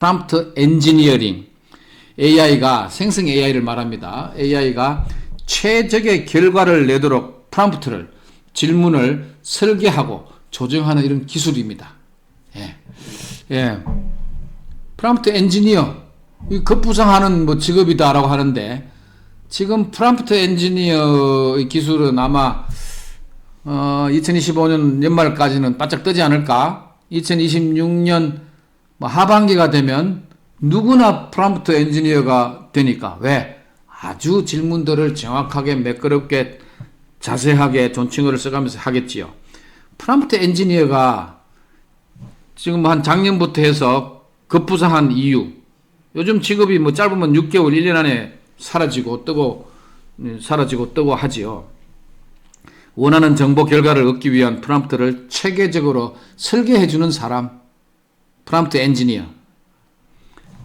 프롬프트 엔지니어링 AI가 생성 AI를 말합니다. AI가 최적의 결과를 내도록 프롬프트를 질문을 설계하고 조정하는 이런 기술입니다. 예. 예. 프롬프트 엔지니어 이 급부상하는 뭐 직업이다라고 하는데 지금 프롬프트 엔지니어의 기술은 아마 어, 2025년 연말까지는 바짝 뜨지 않을까? 2026년 뭐 하반기가 되면 누구나 프롬프트 엔지니어가 되니까 왜? 아주 질문들을 정확하게 매끄럽게 자세하게 존칭어를 써가면서 하겠지요. 프롬프트 엔지니어가 지금 한 작년부터 해서 급부상한 이유. 요즘 직업이 뭐 짧으면 6개월, 1년 안에 사라지고 뜨고 음, 사라지고 뜨고 하지요. 원하는 정보 결과를 얻기 위한 프롬프트를 체계적으로 설계해 주는 사람. 프롬프트 엔지니어.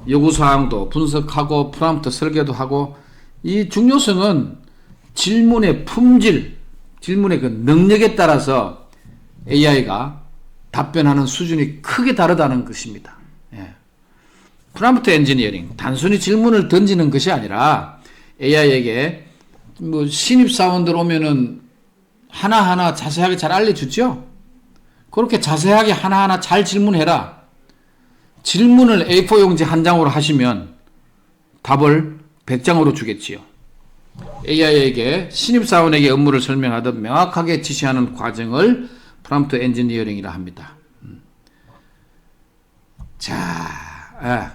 요구 사항도 분석하고 프롬프트 설계도 하고 이 중요성은 질문의 품질, 질문의 그 능력에 따라서 AI가 답변하는 수준이 크게 다르다는 것입니다. 예. 프롬프트 엔지니어링 단순히 질문을 던지는 것이 아니라 AI에게 뭐 신입 사원들 오면은 하나하나 자세하게 잘 알려주죠. 그렇게 자세하게 하나하나 잘 질문해라. 질문을 A4 용지 한 장으로 하시면 답을 100장으로 주겠지요. AI에게 신입사원에게 업무를 설명하듯 명확하게 지시하는 과정을 프롬프트 엔지니어링이라 합니다. 음. 자, 예.